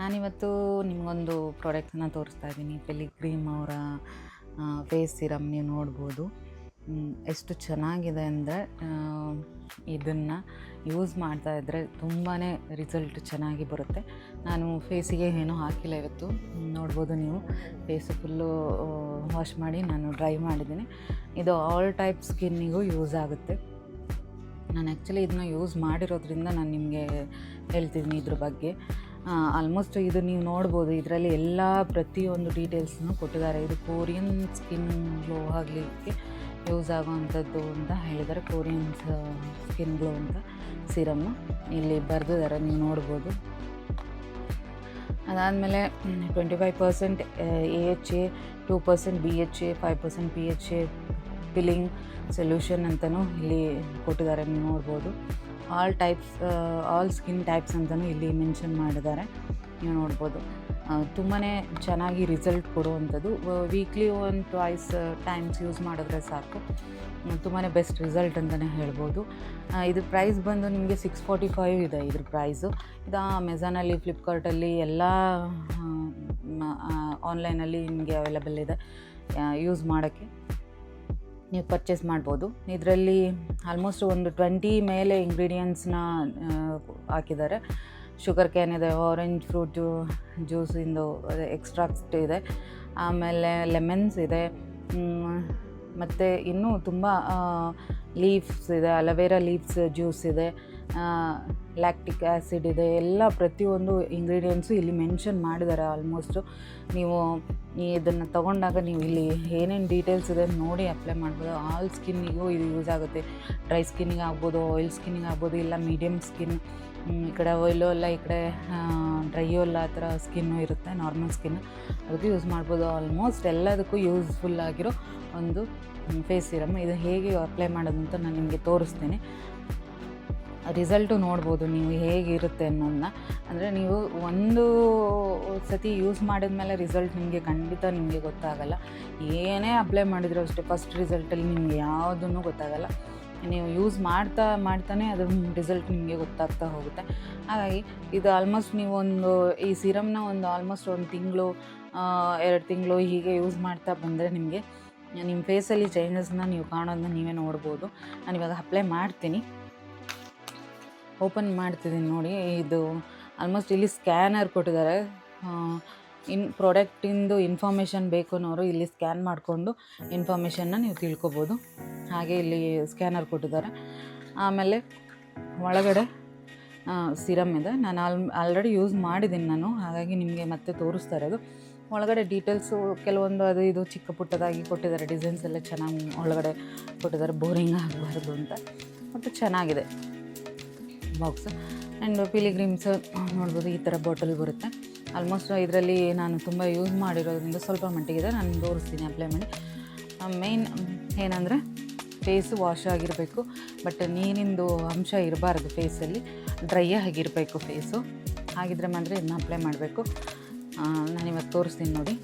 ನಾನಿವತ್ತು ನಿಮಗೊಂದು ಪ್ರಾಡಕ್ಟನ್ನ ತೋರಿಸ್ತಾ ಇದ್ದೀನಿ. ಪೆಲಿಗ್ರೀಮ್ ಅವರ ಫೇಸ್ ಸಿರಮ್ ನೀವು ನೋಡ್ಬೋದು. ಎಷ್ಟು ಚೆನ್ನಾಗಿದೆ ಅಂದರೆ ಇದನ್ನು ಯೂಸ್ ಮಾಡ್ತಾ ಇದ್ದರೆ ತುಂಬಾ ರಿಸಲ್ಟ್ ಚೆನ್ನಾಗಿ ಬರುತ್ತೆ. ನಾನು ಫೇಸಿಗೆ ಏನೂ ಹಾಕಿಲ್ಲ ಇವತ್ತು. ನೋಡ್ಬೋದು ನೀವು. ಫೇಸ್ ಫುಲ್ಲು ವಾಶ್ ಮಾಡಿ ನಾನು ಡ್ರೈ ಮಾಡಿದ್ದೀನಿ. ಇದು ಆಲ್ ಟೈಪ್ ಸ್ಕಿನ್ನಿಗೂ ಯೂಸ್ ಆಗುತ್ತೆ. ನಾನು ಆ್ಯಕ್ಚುಲಿ ಇದನ್ನ ಯೂಸ್ ಮಾಡಿರೋದ್ರಿಂದ ನಾನು ನಿಮಗೆ ಹೇಳ್ತಿದ್ದೀನಿ ಇದ್ರ ಬಗ್ಗೆ. ಆಲ್ಮೋಸ್ಟ್ ಇದು ನೀವು ನೋಡ್ಬೋದು, ಇದರಲ್ಲಿ ಎಲ್ಲ ಪ್ರತಿಯೊಂದು ಡೀಟೇಲ್ಸ್ನು ಕೊಟ್ಟಿದ್ದಾರೆ. ಇದು ಕೋರಿಯನ್ ಸ್ಕಿನ್ ಗ್ಲೋ ಆಗಲಿಕ್ಕೆ ಯೂಸ್ ಆಗುವಂಥದ್ದು ಅಂತ ಹೇಳಿದ್ದಾರೆ. ಕೋರಿಯನ್ ಸ್ಕಿನ್ ಗ್ಲೋ ಅಂತ ಸಿರಮ್ಮು ಇಲ್ಲಿ ಬರೆದಿದ್ದಾರೆ, ನೀವು ನೋಡ್ಬೋದು. ಅದಾದಮೇಲೆ twenty five percent A H A two percent B H A five percent P H A peeling solution ಅಂತಲೂ ಇಲ್ಲಿ ಕೊಟ್ಟಿದ್ದಾರೆ, ನೀವು ನೋಡ್ಬೋದು. All types all skin types ಅಂತಲೂ ಇಲ್ಲಿ ಮೆನ್ಷನ್ ಮಾಡಿದ್ದಾರೆ. ನೀವು ನೋಡ್ಬೋದು. ತುಂಬಾ ಚೆನ್ನಾಗಿ ರಿಸಲ್ಟ್ ಕೊಡುವಂಥದ್ದು. Weekly one twice times use ಮಾಡಿದ್ರೆ ಸಾಕು. ತುಂಬಾ ಬೆಸ್ಟ್ ರಿಸಲ್ಟ್ ಅಂತಲೇ ಹೇಳ್ಬೋದು. ಇದು ಪ್ರೈಸ್ ಬಂದು ನಿಮಗೆ ಸಿಕ್ಸ್ ಫೋರ್ಟಿ ಫೈವ್ ಇದೆ ಇದ್ರ ಪ್ರೈಸು ಇದು ಅಮೆಝಾನಲ್ಲಿ ಫ್ಲಿಪ್ಕಾರ್ಟಲ್ಲಿ ಎಲ್ಲ ಆನ್ಲೈನಲ್ಲಿ ನಿಮಗೆ ಅವೈಲಬಲ್ ಇದೆ ಯೂಸ್ ಮಾಡೋಕ್ಕೆ. ನೀವು ಪರ್ಚೇಸ್ ಮಾಡ್ಬೋದು. ಇದರಲ್ಲಿ ಆಲ್ಮೋಸ್ಟ್ ಒಂದು ಟ್ವೆಂಟಿ ಮೇಲೆ ಇಂಗ್ರೀಡಿಯೆಂಟ್ಸ್ನ ಹಾಕಿದ್ದಾರೆ. ಶುಗರ್ ಕ್ಯಾನ್ ಇದೆ ಆರೆಂಜ್ ಫ್ರೂಟ್ ಜ್ಯೂಸಿಂದು ಎಕ್ಸ್ಟ್ರಾಕ್ಟ್ ಇದೆ ಆಮೇಲೆ ಲೆಮನ್ಸ್ ಇದೆ. ಮತ್ತು ಇನ್ನೂ ತುಂಬ ಲೀವ್ಸ್ ಇದೆ ಅಲವೇರಾ ಲೀವ್ಸ್ ಜ್ಯೂಸ್ ಇದೆ. ಲ್ಯಾಕ್ಟಿಕ್ ಆ್ಯಸಿಡ್ ಇದೆ, ಎಲ್ಲ ಪ್ರತಿಯೊಂದು ಇಂಗ್ರೀಡಿಯೆಂಟ್ಸು ಇಲ್ಲಿ ಮೆನ್ಷನ್ ಮಾಡಿದ್ದಾರೆ ಆಲ್ಮೋಸ್ಟು ನೀವು ಇದನ್ನು ತೊಗೊಂಡಾಗ ನೀವು ಇಲ್ಲಿ ಏನೇನು ಡೀಟೇಲ್ಸ್ ಇದೆ ನೋಡಿ ಅಪ್ಲೈ ಮಾಡ್ಬೋದು. ಆಲ್ ಸ್ಕಿನ್ನಿಗೂ ಇದು ಯೂಸ್ ಆಗುತ್ತೆ. ಡ್ರೈ ಸ್ಕಿನ್ನಿಗೆ ಆಗ್ಬೋದು ಆಯಿಲ್ ಸ್ಕಿನ್ನಿಗೆ ಆಗ್ಬೋದು, ಇಲ್ಲ ಮೀಡಿಯಮ್ ಸ್ಕಿನ್ ಈ ಕಡೆ ಆಯಿಲು ಎಲ್ಲ ಈ ಕಡೆ ಡ್ರೈಯು ಎಲ್ಲ ಆ ಥರ ಸ್ಕಿನ್ನು ಇರುತ್ತೆ ನಾರ್ಮಲ್ ಸ್ಕಿನ್ ಅದಕ್ಕೆ ಯೂಸ್ ಮಾಡ್ಬೋದು. ಆಲ್ಮೋಸ್ಟ್ ಎಲ್ಲದಕ್ಕೂ ಯೂಸ್ಫುಲ್ ಆಗಿರೋ ಒಂದು ಫೇಸ್ ಸಿರಮ್ ಇದು ಹೇಗೆ ಅಪ್ಲೈ ಮಾಡೋದು ಅಂತ ನಾನು ನಿಮಗೆ ತೋರಿಸ್ತೀನಿ. ರಿಸಲ್ಟು ನೋಡ್ಬೋದು ನೀವು ಹೇಗಿರುತ್ತೆ ಅನ್ನೋದನ್ನ. ಅಂದರೆ ನೀವು ಒಂದು ಸತಿ ಯೂಸ್ ಮಾಡಿದ್ಮೇಲೆ ರಿಸಲ್ಟ್ ನಿಮಗೆ ಖಂಡಿತ ನಿಮಗೆ ಗೊತ್ತಾಗಲ್ಲ. ಏನೇ ಅಪ್ಲೈ ಮಾಡಿದ್ರು ಅಷ್ಟೇ ಫಸ್ಟ್ ರಿಸಲ್ಟಲ್ಲಿ ನಿಮಗೆ ಯಾವುದೂ ಗೊತ್ತಾಗಲ್ಲ. ನೀವು ಯೂಸ್ ಮಾಡ್ತಾ ಮಾಡ್ತಾನೆ ಅದ್ರ ರಿಸಲ್ಟ್ ನಿಮಗೆ ಗೊತ್ತಾಗ್ತಾ ಹೋಗುತ್ತೆ. ಹಾಗಾಗಿ ಇದು ಆಲ್ಮೋಸ್ಟ್ ನೀವು ಒಂದು, ಈ ಸಿರಮ್ನ ಒಂದು ಆಲ್ಮೋಸ್ಟ್ ಒಂದು ತಿಂಗಳು ಎರಡು ತಿಂಗಳು ಹೀಗೆ ಯೂಸ್ ಮಾಡ್ತಾ ಬಂದರೆ ನಿಮಗೆ, ನಿಮ್ಮ ಫೇಸಲ್ಲಿ ಚೇಂಜಸ್ನ ನೀವು ಕಾಣೋದನ್ನ ನೀವೇ ನೋಡ್ಬೋದು. ನಾನು ಇವಾಗ ಅಪ್ಲೈ ಮಾಡ್ತೀನಿ. ಓಪನ್ ಮಾಡ್ತಿದ್ದೀನಿ ನೋಡಿ, ಇದು ಆಲ್ಮೋಸ್ಟ್ ಇಲ್ಲಿ ಸ್ಕ್ಯಾನರ್ ಕೊಟ್ಟಿದ್ದಾರೆ. ಇನ್ ಪ್ರಾಡಕ್ಟಿಂದು ಇನ್ಫಾರ್ಮೇಷನ್ ಬೇಕು ಅನ್ನೋರು ಇಲ್ಲಿ ಸ್ಕ್ಯಾನ್ ಮಾಡಿಕೊಂಡು ಇನ್ಫಾರ್ಮೇಷನ್ನ ನೀವು ತಿಳ್ಕೊಬೋದು. ಹಾಗೆ ಇಲ್ಲಿ ಸ್ಕ್ಯಾನರ್ ಕೊಟ್ಟಿದ್ದಾರೆ. ಆಮೇಲೆ ಒಳಗಡೆ ಸಿರಮ್ ಇದೆ. ನಾನು ಆಲ್ ಆಲ್ರೆಡಿ ಯೂಸ್ ಮಾಡಿದ್ದೀನಿ ನಾನು. ಹಾಗಾಗಿ ನಿಮಗೆ ಮತ್ತೆ ತೋರಿಸ್ತಾರೆ ಅದು ಒಳಗಡೆ ಡೀಟೇಲ್ಸು ಕೆಲವೊಂದು ಅದು ಇದು ಚಿಕ್ಕ ಪುಟ್ಟದಾಗಿ ಕೊಟ್ಟಿದ್ದಾರೆ. ಡಿಸೈನ್ಸ್ ಎಲ್ಲ ಚೆನ್ನಾಗಿ ಒಳಗಡೆ ಕೊಟ್ಟಿದ್ದಾರೆ. ಬೋರಿಂಗ್ ಆಗಬಾರ್ದು ಅಂತ. ಮತ್ತು ಚೆನ್ನಾಗಿದೆ. ಬಾಕ್ಸ್ ಆ್ಯಂಡ್ ಪಿಲಿಗ್ರಿಮ್ಸ್ ನೋಡ್ಬೋದು ಈ ಥರ ಬಾಟಲ್ ಬರುತ್ತೆ. ಆಲ್ಮೋಸ್ಟ್ ಇದರಲ್ಲಿ ನಾನು ತುಂಬ ಯೂಸ್ ಮಾಡಿರೋದ್ರಿಂದ ಸ್ವಲ್ಪ ಮಟ್ಟಿಗಿದೆ ನಾನು ತೋರಿಸ್ತೀನಿ ಅಪ್ಲೈ ಮಾಡಿ. ಮೇಯ್ನ್ ಏನಂದರೆ ಫೇಸ್ ವಾಶ್ ಆಗಿರಬೇಕು ಬಟ್ ನೀರಿಂದು ಅಂಶ ಇರಬಾರ್ದು ಫೇಸಲ್ಲಿ ಡ್ರೈ ಆಗಿರಬೇಕು ಫೇಸು ಹಾಗಿದ್ರೆ ಮಾತ್ರ ಇದನ್ನ ಅಪ್ಲೈ ಮಾಡಬೇಕು. ನಾನಿವತ್ತು ತೋರಿಸ್ತೀನಿ ನೋಡಿ.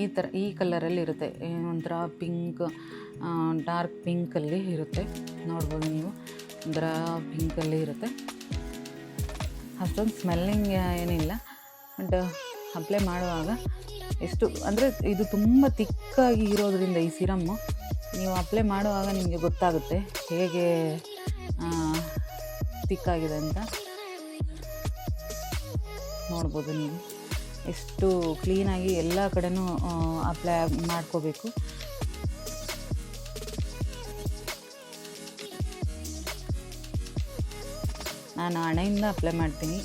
ಈ ಥರ ಈ ಕಲರಲ್ಲಿ ಇರುತ್ತೆ. ಒಂಥರ ಪಿಂಕ್ ಡಾರ್ಕ್ ಪಿಂಕಲ್ಲಿ ಇರುತ್ತೆ. ನೋಡ್ಬೋದು ನೀವು. ಒಂಥರ ಪಿಂಕಲ್ಲಿ ಇರುತ್ತೆ. ಅಷ್ಟೊಂದು ಸ್ಮೆಲ್ಲಿಂಗ್ ಏನಿಲ್ಲ. ಬಟ್ ಅಪ್ಲೈ ಮಾಡುವಾಗ ಎಷ್ಟು, ಅಂದರೆ ಇದು ತುಂಬ ತಿಕ್ಕಾಗಿ ಇರೋದ್ರಿಂದ ಈ ಸಿರಮ್ಮು ನೀವು ಅಪ್ಲೈ ಮಾಡುವಾಗ ನಿಮಗೆ ಗೊತ್ತಾಗುತ್ತೆ ಹೇಗೆ ತಿಕ್ಕಾಗಿದೆ ಅಂತ. ನೋಡ್ಬೋದು ನೀವು. ಎಷ್ಟು ಕ್ಲೀನಾಗಿ ಎಲ್ಲ ಕಡೆನೂ ಅಪ್ಲೈ ಮಾಡ್ಕೋಬೇಕು. ನಾನು ಹಣೆಯಿಂದ ಅಪ್ಲೈ ಮಾಡ್ತೀನಿ.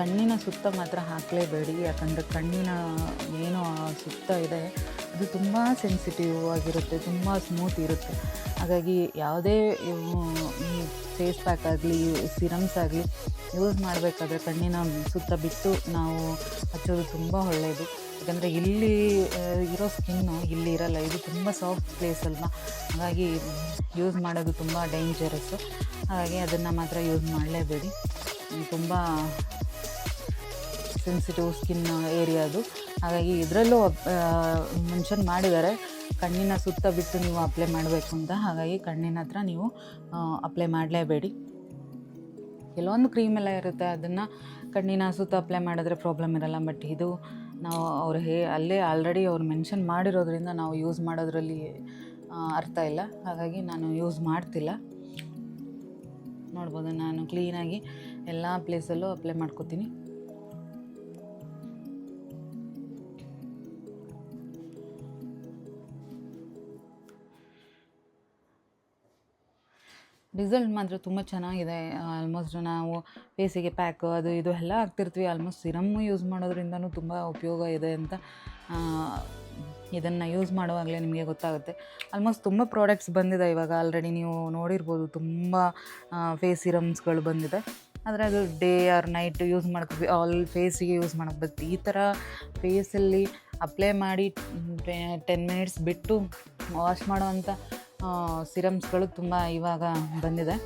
ಕಣ್ಣಿನ ಸುತ್ತ ಮಾತ್ರ ಹಾಕಲೇಬೇಡಿ, ಯಾಕಂದರೆ ಕಣ್ಣಿನ ಏನು ಸುತ್ತ ಇದೆ, ಅದು ತುಂಬ ಸೆನ್ಸಿಟಿವ್ ಆಗಿರುತ್ತೆ, ತುಂಬ ಸ್ಮೂತ್ ಇರುತ್ತೆ. ಹಾಗಾಗಿ ಯಾವುದೇ ಫೇಸ್ ಪ್ಯಾಕ್ ಆಗಲಿ ಸಿರಮ್ಸ್ ಆಗಲಿ ಯೂಸ್ ಮಾಡಬೇಕಾದ್ರೆ ಕಣ್ಣಿನ ಸುತ್ತ ಬಿಟ್ಟು ನಾವು ಹಚ್ಚೋದು ತುಂಬ ಒಳ್ಳೆಯದು ಯಾಕಂದರೆ ಇಲ್ಲಿ ಇರೋ ಸ್ಕಿನ್ನು ಇಲ್ಲಿ ಇರಲ್ಲ, ಇದು ತುಂಬ ಸಾಫ್ಟ್ ಪ್ಲೇಸ್ ಅಲ್ವಾ? ಹಾಗಾಗಿ ಯೂಸ್ ಮಾಡೋದು ತುಂಬ ಡೇಂಜರಸ್ಸು ಹಾಗಾಗಿ ಅದನ್ನು ಮಾತ್ರ ಯೂಸ್ ಮಾಡಲೇಬೇಡಿ. ತುಂಬ ಸೆನ್ಸಿಟಿವ್ ಸ್ಕಿನ್ ಏರಿಯಾ ಅದು. ಹಾಗಾಗಿ ಇದರಲ್ಲೂ ಮೆನ್ಷನ್ ಮಾಡಿದ್ದಾರೆ. ಕಣ್ಣಿನ ಸುತ್ತ ಬಿಟ್ಟು ನೀವು ಅಪ್ಲೈ ಮಾಡಬೇಕು ಅಂತ. ಹಾಗಾಗಿ ಕಣ್ಣಿನ ಹತ್ರ ನೀವು ಅಪ್ಲೈ ಮಾಡಲೇಬೇಡಿ. ಕೆಲವೊಂದು ಕ್ರೀಮ್ ಎಲ್ಲ ಇರುತ್ತೆ. ಅದನ್ನು ಕಣ್ಣಿನ ಸುತ್ತ ಅಪ್ಲೈ ಮಾಡಿದ್ರೆ ಪ್ರಾಬ್ಲಮ್ ಇರಲ್ಲ. ಬಟ್ ಇದು ನಾವು ಅವ್ರು ಹೇ, ಅಲ್ಲೇ ಆಲ್ರೆಡಿ ಅವ್ರು ಮೆನ್ಷನ್ ಮಾಡಿರೋದ್ರಿಂದ ನಾವು ಯೂಸ್ ಮಾಡೋದ್ರಲ್ಲಿ ಅರ್ಥ ಇಲ್ಲ. ಹಾಗಾಗಿ ನಾನು ಯೂಸ್ ಮಾಡ್ತಿಲ್ಲ. ನೋಡ್ಬೋದು. ನಾನು ಕ್ಲೀನಾಗಿ ಎಲ್ಲ ಪ್ಲೇಸಲ್ಲೂ ಅಪ್ಲೈ ಮಾಡ್ಕೋತೀನಿ. ರಿಸಲ್ಟ್ ಮಾತ್ರ ತುಂಬ ಚೆನ್ನಾಗಿದೆ. ಆಲ್ಮೋಸ್ಟ್ ನಾವು ಫೇಸಿಗೆ ಪ್ಯಾಕ್ ಅದು ಇದು ಎಲ್ಲ ಹಾಕ್ತಿರ್ತೀವಿ. ಆಲ್ಮೋಸ್ಟ್ ಸಿರಮ್ಮು ಯೂಸ್ ಮಾಡೋದ್ರಿಂದನೂ ತುಂಬ ಉಪಯೋಗ ಇದೆ ಅಂತ ಇದನ್ನು ಯೂಸ್ ಮಾಡುವಾಗಲೇ ನಿಮಗೆ ಗೊತ್ತಾಗುತ್ತೆ. ಆಲ್ಮೋಸ್ಟ್ ತುಂಬ ಪ್ರಾಡಕ್ಟ್ಸ್ ಬಂದಿದೆ ಇವಾಗ. ಆಲ್ರೆಡಿ ನೀವು ನೋಡಿರ್ಬೋದು ತುಂಬ ಫೇಸ್ ಸಿರಮ್ಸ್ಗಳು ಬಂದಿದೆ. ಆದರೆ ಅದು ಡೇ ಆರ್ ನೈಟ್ ಯೂಸ್ ಮಾಡ್ತೀವಿ ಆಲ್ ಫೇಸಿಗೆ ಯೂಸ್ ಮಾಡೋಕೆ ಈ ಥರ ಫೇಸಲ್ಲಿ ಅಪ್ಲೈ ಮಾಡಿ ಟೆನ್ ಮಿನಿಟ್ಸ್ ಬಿಟ್ಟು ವಾಶ್ ಮಾಡುವಂಥ ಸಿರಮ್ಸ್ಗಳು ತುಂಬ ಇವಾಗ ಬಂದಿದೆ.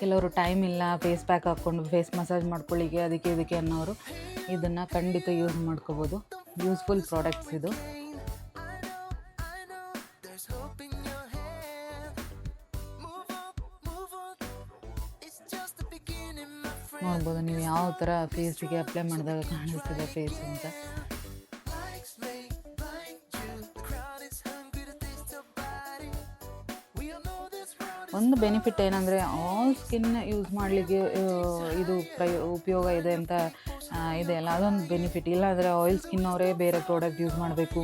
ಕೆಲವರು ಟೈಮ್ ಇಲ್ಲ ಫೇಸ್ ಪ್ಯಾಕ್ ಹಾಕ್ಕೊಂಡು ಫೇಸ್ ಮಸಾಜ್ ಮಾಡ್ಕೊಳ್ಳಿಕ್ಕೆ ಅದಕ್ಕೆ ಇದಕ್ಕೆ ಅನ್ನೋರು ಇದನ್ನು ಖಂಡಿತ ಯೂಸ್ ಮಾಡ್ಕೋಬೋದು. ಯೂಸ್ಫುಲ್ ಪ್ರಾಡಕ್ಟ್ಸ್ ಇದು. ನೋಡ್ಬೋದು ನೀವು ಯಾವ ಥರ ಫೇಸಿಗೆ ಅಪ್ಲೈ ಮಾಡಿದಾಗ ಕಾಣಿಸ್ತಿದೆ ಫೇಸ್ ಅಂತ. ಒಂದು ಬೆನಿಫಿಟ್ ಏನಂದರೆ ಆಲ್ ಸ್ಕಿನ್ ಯೂಸ್ ಮಾಡಲಿಕ್ಕೆ ಇದು ಪ್ರಯೋ, ಉಪಯೋಗ ಇದೆ ಅಂತ ಇದೆ ಅಲ್ಲ, ಅದೊಂದು ಬೆನಿಫಿಟ್ ಇಲ್ಲಾಂದರೆ ಆಯಿಲ್ ಸ್ಕಿನ್ ಅವರೇ ಬೇರೆ ಪ್ರಾಡಕ್ಟ್ ಯೂಸ್ ಮಾಡಬೇಕು.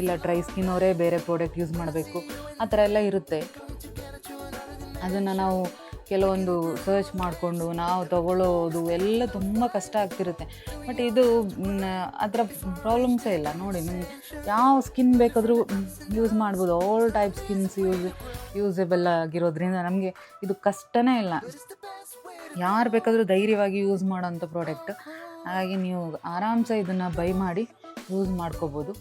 ಇಲ್ಲ ಡ್ರೈ ಸ್ಕಿನ್ ಅವರೇ ಬೇರೆ ಪ್ರಾಡಕ್ಟ್ ಯೂಸ್ ಮಾಡಬೇಕು. ಆ ಥರ ಎಲ್ಲ ಇರುತ್ತೆ. ಅದನ್ನು ನಾವು ಕೆಲವೊಂದು ಸರ್ಚ್ ಮಾಡಿಕೊಂಡು ನಾವು ತಗೊಳ್ಳೋದು ಎಲ್ಲ ತುಂಬ ಕಷ್ಟ ಆಗ್ತಿರುತ್ತೆ. ಬಟ್ ಇದು ಅದರ ಪ್ರಾಬ್ಲಮ್ಸೇ ಇಲ್ಲ. ನೋಡಿ, ನಿಮ್ಗೆ ಯಾವ ಸ್ಕಿನ್ ಬೇಕಾದರೂ ಯೂಸ್ ಮಾಡ್ಬೋದು. All type skins use usable ಆಗಿರೋದ್ರಿಂದ ನಮಗೆ ಇದು ಕಷ್ಟನೇ ಇಲ್ಲ. ಯಾರು ಬೇಕಾದರೂ ಧೈರ್ಯವಾಗಿ ಯೂಸ್ ಮಾಡೋಂಥ ಪ್ರಾಡಕ್ಟ್ ಹಾಗಾಗಿ ನೀವು ಆರಾಮ್ಸೆ ಇದನ್ನು ಬೈ ಮಾಡಿ ಯೂಸ್ ಮಾಡ್ಕೋಬೋದು.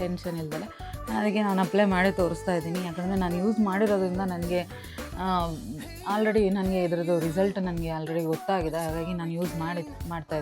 ಟೆನ್ಷನ್ ಇಲ್ದಲೆ. ಅದಕ್ಕೆ ನಾನು ಅಪ್ಲೈ ಮಾಡಿ ತೋರಿಸ್ತಾ ಇದ್ದೀನಿ. ಯಾಕಂದರೆ ನಾನು ಯೂಸ್ ಮಾಡಿರೋದ್ರಿಂದ ನನಗೆ ಆಲ್ರೆಡಿ ನನಗೆ ಇದರದ್ದು ರಿಸಲ್ಟ್ ನನಗೆ ಆಲ್ರೆಡಿ ಗೊತ್ತಾಗಿದೆ ಹಾಗಾಗಿ ನಾನು ಯೂಸ್ ಮಾಡಿ ಮಾಡ್ತಾ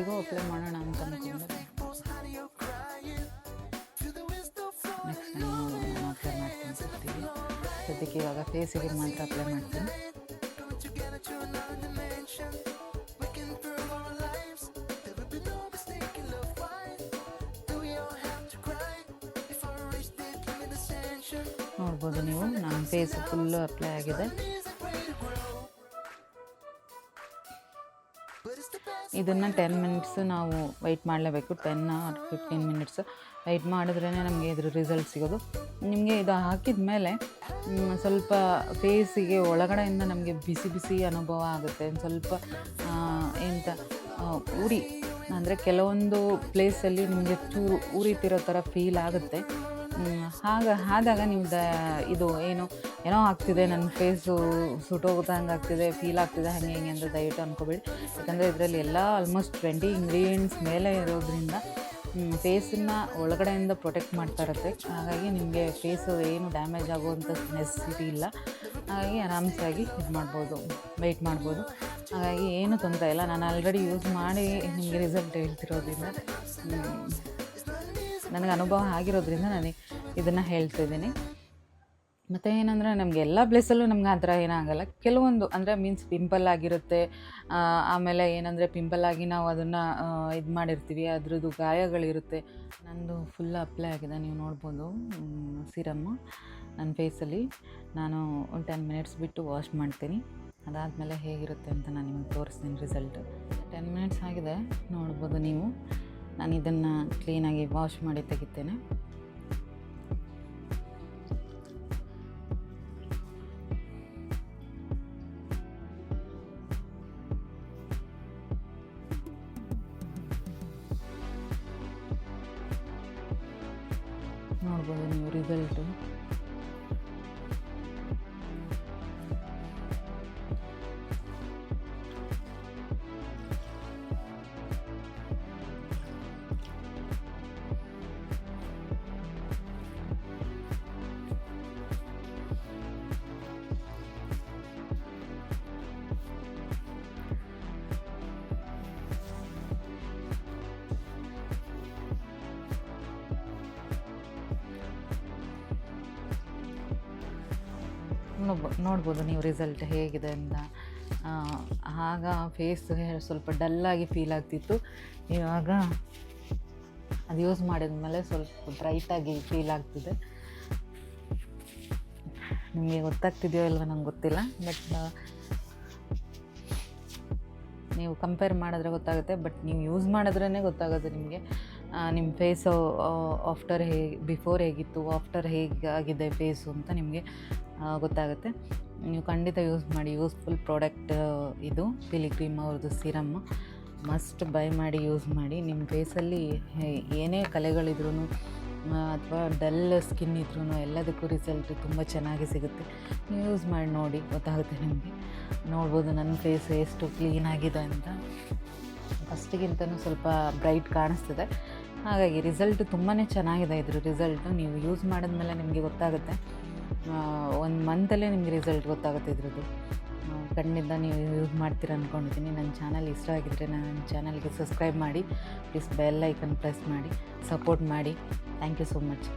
ಇವತ್ತಿಗೂ ಅಪ್ಲೈ ಮಾಡೋಣ ಅಂತ ಸದ್ಯಕ್ಕೆ ಇವಾಗ ಫೇಸ್ ಇಡಿ ಮಾತ್ರ ಅಪ್ಲೈ ಮಾಡ್ತೀನಿ. ನೋಡ್ಬೋದು ನೀವು ನಮ್ಮ ಫೇಸ್ ಫುಲ್ಲು ಅಪ್ಲೈ ಆಗಿದೆ. ಇದನ್ನು ಟೆನ್ ಮಿನಿಟ್ಸ್ ನಾವು ವೆಯ್ಟ್ ಮಾಡಲೇಬೇಕು. Ten or fifteen minutes wait ಮಾಡಿದ್ರೇ ನಮಗೆ ಇದ್ರ ರಿಸಲ್ಟ್ ಸಿಗೋದು. ನಿಮಗೆ ಇದು ಹಾಕಿದ ಮೇಲೆ ಸ್ವಲ್ಪ ಫೇಸಿಗೆ ಒಳಗಡೆಯಿಂದ ನಮಗೆ ಬಿಸಿ ಬಿಸಿ ಅನುಭವ ಆಗುತ್ತೆ. ಸ್ವಲ್ಪ ಎಂತ ಉರಿ ಅಂದರೆ ಕೆಲವೊಂದು ಪ್ಲೇಸಲ್ಲಿ ನಿಮಗೆ ಚೂರು ಉರಿತಿರೋ ಥರ ಫೀಲ್ ಆಗುತ್ತೆ. ಆಗ ಆದಾಗ ನೀವು ಇದು ಏನು, ಏನೋ ಆಗ್ತಿದೆ ನನ್ನ ಫೇಸು ಸುಟ್ಟೋಗ್ದಂಗೆ ಆಗ್ತಿದೆ ಫೀಲ್ ಆಗ್ತಿದೆ, ಹಾಗೆ ಹಿಂಗೆ ಅಂತ ದಯವಿಟ್ಟು ಅನ್ಕೋಬೇಡಿ. ಯಾಕಂದರೆ ಇದರಲ್ಲಿ ಎಲ್ಲ ಆಲ್ಮೋಸ್ಟ್ ಟ್ವೆಂಟಿ ಇಂಗ್ರೀಡಿಯೆಂಟ್ಸ್ ಮೇಲೆ ಇರೋದ್ರಿಂದ ಫೇಸನ್ನು ಒಳಗಡೆಯಿಂದ ಪ್ರೊಟೆಕ್ಟ್ ಮಾಡ್ತಾ ಇರುತ್ತೆ. ಹಾಗಾಗಿ ನಿಮಗೆ ಫೇಸು ಏನು ಡ್ಯಾಮೇಜ್ ಆಗುವಂಥ ನೆಸೆಸಿಟಿ ಇಲ್ಲ. ಹಾಗಾಗಿ ಆರಾಮ್ಸಾಗಿ ಇದು ಮಾಡ್ಬೋದು ವೆಯ್ಟ್ ಮಾಡ್ಬೋದು. ಹಾಗಾಗಿ ಏನು ತೊಂದರೆ ಇಲ್ಲ. ನಾನು ಆಲ್ರೆಡಿ ಯೂಸ್ ಮಾಡಿ ನಿಮಗೆ ರಿಸಲ್ಟ್ ಹೇಳ್ತಿರೋದ್ರಿಂದ ನನಗೆ ಅನುಭವ ಆಗಿರೋದ್ರಿಂದ ನಾನು ಇದನ್ನು ಹೇಳ್ತಿದ್ದೀನಿ ಮತ್ತು ಏನಂದರೆ ನಮಗೆ ಎಲ್ಲ ಪ್ಲೇಸಲ್ಲೂ ನಮ್ಗೆ ಆ ಥರ ಏನಾಗಲ್ಲ. ಕೆಲವೊಂದು ಅಂದರೆ ಮೀನ್ಸ್ ಪಿಂಪಲ್ ಆಗಿರುತ್ತೆ. ಆಮೇಲೆ ಏನಂದರೆ ಪಿಂಪಲ್ ಆಗಿ ನಾವು ಅದನ್ನು ಇದು ಮಾಡಿರ್ತೀವಿ. ಅದ್ರದ್ದು ಗಾಯಗಳಿರುತ್ತೆ. ನಂದು ಫುಲ್ ಅಪ್ಲೈ ಆಗಿದೆ. ನೀವು ನೋಡ್ಬೋದು. ಸಿರಮ್ಮು ನನ್ನ ಫೇಸಲ್ಲಿ ನಾನು ಒಂದು ಟೆನ್ ಮಿನಿಟ್ಸ್ ಬಿಟ್ಟು ವಾಶ್ ಮಾಡ್ತೀನಿ. ಅದಾದಮೇಲೆ ಹೇಗಿರುತ್ತೆ ಅಂತ ನಾನು ನಿಮಗೆ ತೋರಿಸ್ತೀನಿ ರಿಸಲ್ಟ್ ಟೆನ್ ಮಿನಿಟ್ಸ್ ಆಗಿದೆ. ನೋಡ್ಬೋದು ನೀವು. ನಾನು ಇದನ್ನು ಕ್ಲೀನಾಗಿ ವಾಶ್ ಮಾಡಿ ತೆಗಿತೇನೆ. ನೋಡ್ಬೋದು ನೀವು ರಿಸಲ್ಟು ನೋಡ್ಬೋದು ನೀವು ರಿಸಲ್ಟ್ ಹೇಗಿದೆ ಅಂತ. ಆಗ ಫೇಸ್ ಸ್ವಲ್ಪ ಡಲ್ಲಾಗಿ ಫೀಲ್ ಆಗ್ತಿತ್ತು. ಇವಾಗ ಅದು ಯೂಸ್ ಮಾಡಿದ್ಮೇಲೆ ಸ್ವಲ್ಪ ಬ್ರೈಟಾಗಿ ಫೀಲ್ ಆಗ್ತಿದೆ. ನಿಮಗೆ ಗೊತ್ತಾಗ್ತಿದೆಯೋ ಇಲ್ವೋ ನಂಗೆ ಗೊತ್ತಿಲ್ಲ ಬಟ್ ನೀವು ಕಂಪೇರ್ ಮಾಡಿದ್ರೆ ಗೊತ್ತಾಗುತ್ತೆ ಬಟ್ ನೀವು ಯೂಸ್ ಮಾಡಿದ್ರೇ ಗೊತ್ತಾಗುತ್ತೆ ನಿಮಗೆ. ನಿಮ್ಮ ಫೇಸು ಆಫ್ಟರ್ ಹೇಗೆ ಬಿಫೋರ್ ಹೇಗಿತ್ತು ಆಫ್ಟರ್ ಹೇಗಾಗಿದೆ ಫೇಸು ಅಂತ ನಿಮಗೆ ಗೊತ್ತಾಗುತ್ತೆ. ನೀವು ಖಂಡಿತ ಯೂಸ್ ಮಾಡಿ ಯೂಸ್ಫುಲ್ ಪ್ರಾಡಕ್ಟ್ ಇದು ಪಿಲಿಗ್ರೀಮ್ ಅವ್ರದ್ದು ಸಿರಮ್ ಮಸ್ಟ್ ಬೈ ಮಾಡಿ ಯೂಸ್ ಮಾಡಿ. ನಿಮ್ಮ ಫೇಸಲ್ಲಿ ಏನೇ ಕಲೆಗಳಿದ್ರೂ ಅಥವಾ ಡಲ್ ಸ್ಕಿನ್ ಇದ್ರೂ ಎಲ್ಲದಕ್ಕೂ ರಿಸಲ್ಟ್ ತುಂಬ ಚೆನ್ನಾಗಿ ಸಿಗುತ್ತೆ. ನೀವು ಯೂಸ್ ಮಾಡಿ ನೋಡಿ, ಗೊತ್ತಾಗುತ್ತೆ ನಿಮಗೆ. ನೋಡ್ಬೋದು ನನ್ನ ಫೇಸ್ ಎಷ್ಟು ಕ್ಲೀನ್ ಆಗಿದೆ ಅಂತ. ಫಸ್ಟಿಗಿಂತನೂ ಸ್ವಲ್ಪ ಬ್ರೈಟ್ ಕಾಣಿಸ್ತಿದೆ. ಹಾಗಾಗಿ ರಿಸಲ್ಟ್ ತುಂಬಾ ಚೆನ್ನಾಗಿದೆ ಇದ್ರ ರಿಸಲ್ಟು ನೀವು ಯೂಸ್ ಮಾಡಿದ್ಮೇಲೆ ನಿಮಗೆ ಗೊತ್ತಾಗುತ್ತೆ. ಒಂದು ಮಂತಲ್ಲೇ ನಿಮಗೆ ರಿಸಲ್ಟ್ ಗೊತ್ತಾಗುತ್ತೆ ಇದ್ರದ್ದು. ಕಣ್ಣಿಂದ ನೀವು ಯೂಸ್ ಮಾಡ್ತೀರ ಅಂದ್ಕೊಂಡಿದ್ದೀನಿ ನನ್ನ ಚಾನಲ್ ಇಷ್ಟ ಆಗಿದ್ದರೆ ನನ್ನ ಚಾನಲ್ಗೆ ಸಬ್ಸ್ಕ್ರೈಬ್ ಮಾಡಿ ಪ್ಲೀಸ್ ಬೆಲ್ ಐಕನ್ ಪ್ರೆಸ್ ಮಾಡಿ ಸಪೋರ್ಟ್ ಮಾಡಿ. Thank you so much